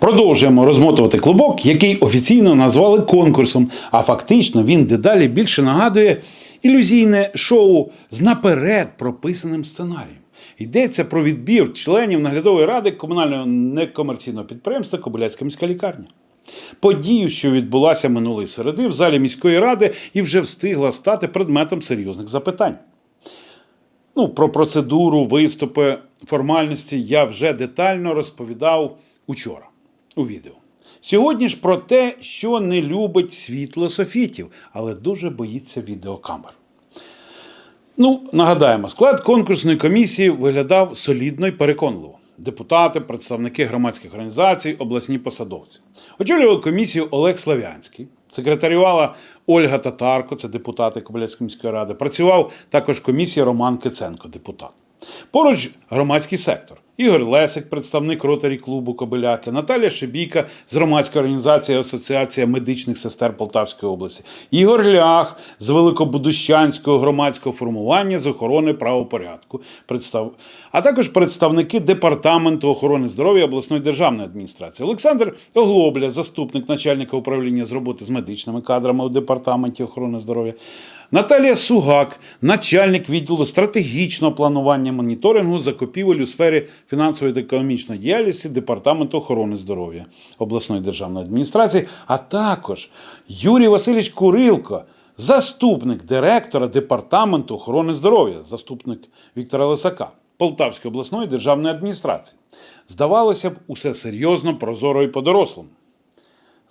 Продовжуємо розмотувати клубок, який офіційно назвали конкурсом, а фактично він дедалі більше нагадує ілюзійне шоу з наперед прописаним сценарієм. Йдеться про відбір членів наглядової ради комунального некомерційного підприємства Кобиляцька міська лікарня. Подію, що відбулася минулої середи в залі міської ради і вже встигла стати предметом серйозних запитань. Ну, про процедуру, виступи, формальності я вже детально розповідав учора у відео. Сьогодні ж про те, що не любить світло софітів, але дуже боїться відеокамер. Ну, нагадаємо, склад конкурсної комісії виглядав солідно і переконливо. Депутати, представники громадських організацій, обласні посадовці. Очолював комісію Олег Славянський, секретарювала Ольга Татарко, це депутати Кобиляцької міської ради. Працював також в комісії Роман Киценко, депутат. Поруч громадський сектор. Ігор Лесик, представник ротарі клубу Кобиляки, Наталія Шибійка з громадської організації Асоціація медичних сестер Полтавської області, Ігор Лях з Великобудущанського громадського формування з охорони правопорядку, представ... а також представники департаменту охорони здоров'я обласної державної адміністрації. Олександр Оглобля, заступник начальника управління з роботи з медичними кадрами у департаменті охорони здоров'я. Наталія Сугак, начальник відділу стратегічного планування моніторингу закупівель у сфері фінансової та економічної діяльності Департаменту охорони здоров'я обласної державної адміністрації, а також Юрій Васильович Курилко, заступник директора Департаменту охорони здоров'я, заступник Віктора Лисака Полтавської обласної державної адміністрації. Здавалося б, усе серйозно, прозоро і по-дорослому.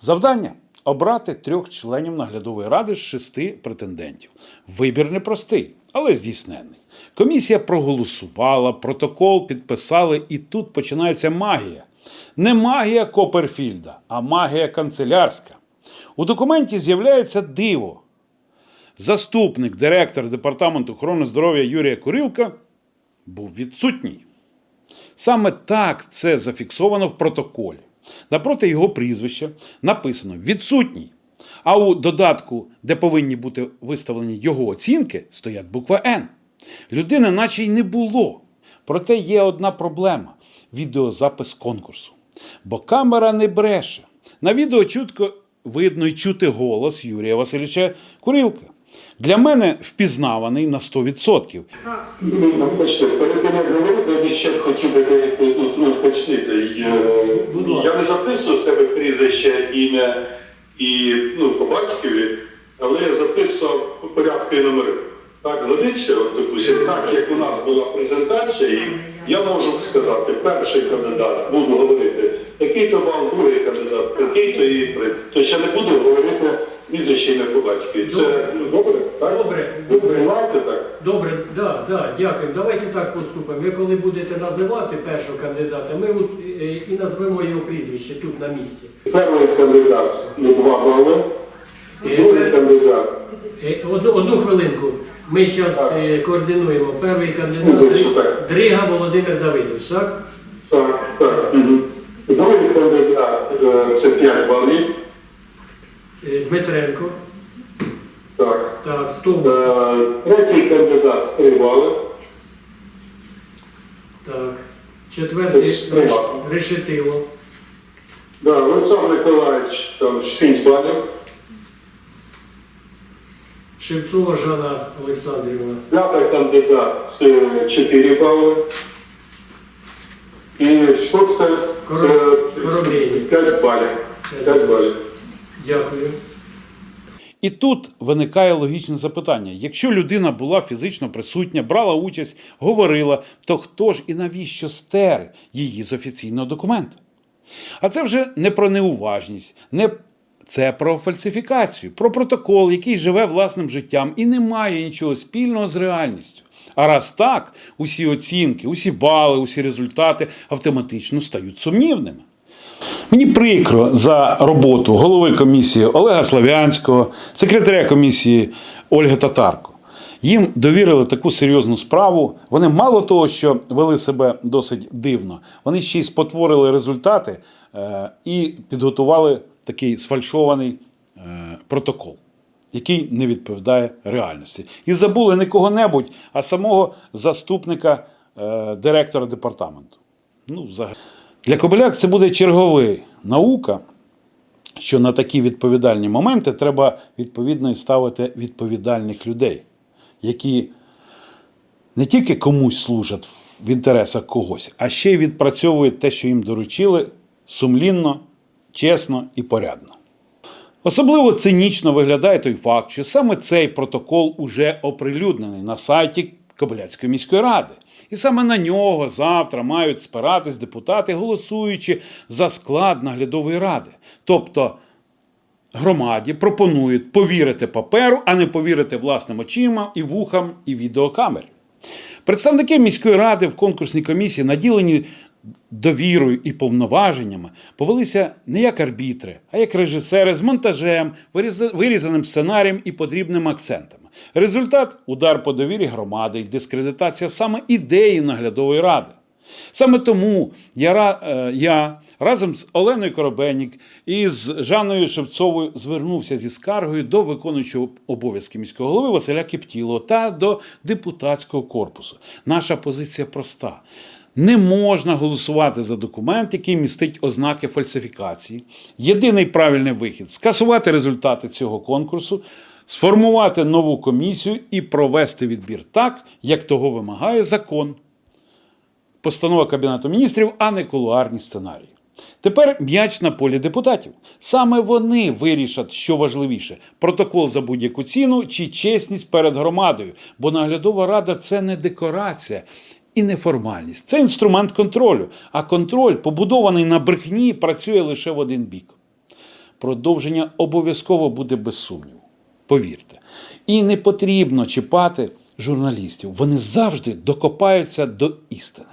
Завдання обрати трьох членів наглядової ради з шести претендентів. Вибір непростий, але здійсненний. Комісія проголосувала, протокол підписали, і тут починається магія. Не магія Коперфільда, а магія канцелярська. У документі з'являється диво. Заступник директора департаменту охорони здоров'я Юрія Курилка був відсутній. Саме так це зафіксовано в протоколі. Напроти його прізвища написано відсутній. А у додатку, де повинні бути виставлені його оцінки, стоять буква Н. Людини наче й не було. Проте є одна проблема відеозапис конкурсу. Бо камера не бреше. На відео чутко видно і чути голос Юрія Васильовича Курилка. Для мене впізнаваний на 100%. Ну, бачите, перед тим як говорити, я ще хотів би деякі тут ну, уточнити. Я, я не записував себе прізвище, ім'я і ну, по батькові, але я записував порядки номери. Так, годиться, от, допустим, так як у нас була презентація, і я можу сказати, перший кандидат, буду говорити, такий-то бал, другий кандидат, такий-то і при. Тобто я не буду говорити прізвище ім'я по батькові. Це ну, добре? Так? Добре. Ви приймаєте так? Добре, да, да, дякую. Давайте так поступимо. Ви коли будете називати першого кандидата, ми от, е, і назвемо його прізвище тут на місці. Перший кандидат на два бали, другий кандидат Е, Одну, одну хвилинку. Ми зараз координуємо. Перший кандидат Ну, супер. Дрига Володимир Давидович, так? Так, так. мгм. Другий кандидат е, це 5 балів. Е, Дмитренко. Так. Так, Стовбур. Е, Третій кандидат 3 бали. Так. Четвертий Десь Решетило. Да, Олександр Миколаївич там 6 балів. Шевцова Жанна Олександрівна. П'ятий кандидат це 4 бали. І шосте це 5 балів. 5 балів. Дякую. І тут виникає логічне запитання: якщо людина була фізично присутня, брала участь, говорила, то хто ж і навіщо стер її з офіційного документа? А це вже не про неуважність, не це про фальсифікацію, про протокол, який живе власним життям і не має нічого спільного з реальністю. А раз так, усі оцінки, усі бали, усі результати автоматично стають сумнівними. Мені прикро за роботу голови комісії Олега Славянського, секретаря комісії Ольги Татарко. Їм довірили таку серйозну справу. Вони мало того, що вели себе досить дивно, вони ще й спотворили результати е, і підготували такий сфальшований е, протокол, який не відповідає реальності. І забули не кого-небудь, а самого заступника е, директора департаменту. Ну, взагалі. Для Кобиляк це буде черговий наука, що на такі відповідальні моменти треба відповідно і ставити відповідальних людей, які не тільки комусь служать в інтересах когось, а ще й відпрацьовують те, що їм доручили, сумлінно, чесно і порядно. Особливо цинічно виглядає той факт, що саме цей протокол уже оприлюднений на сайті Кобиляцької міської ради. І саме на нього завтра мають спиратись депутати, голосуючи за склад наглядової ради. Тобто громаді пропонують повірити паперу, а не повірити власним очима і вухам і відеокамері. Представники міської ради в конкурсній комісії, наділені довірою і повноваженнями, повелися не як арбітри, а як режисери з монтажем, вирізаним сценарієм і подрібними акцентами. Результат удар по довірі громади і дискредитація саме ідеї наглядової ради. Саме тому я, е, я разом з Оленою Коробенік і з Жанною Шевцовою звернувся зі скаргою до виконуючого обов'язки міського голови Василя Кіптілова та до депутатського корпусу. Наша позиція проста. Не можна голосувати за документ, який містить ознаки фальсифікації. Єдиний правильний вихід скасувати результати цього конкурсу, сформувати нову комісію і провести відбір так, як того вимагає закон постанова Кабінету міністрів, а не кулуарні сценарії. Тепер м'яч на полі депутатів. Саме вони вирішать, що важливіше: протокол за будь-яку ціну чи чесність перед громадою. Бо наглядова рада це не декорація і не формальність. Це інструмент контролю. А контроль, побудований на брехні, працює лише в один бік. Продовження обов'язково буде без сумніву. Повірте. І не потрібно чіпати журналістів. Вони завжди докопаються до істини.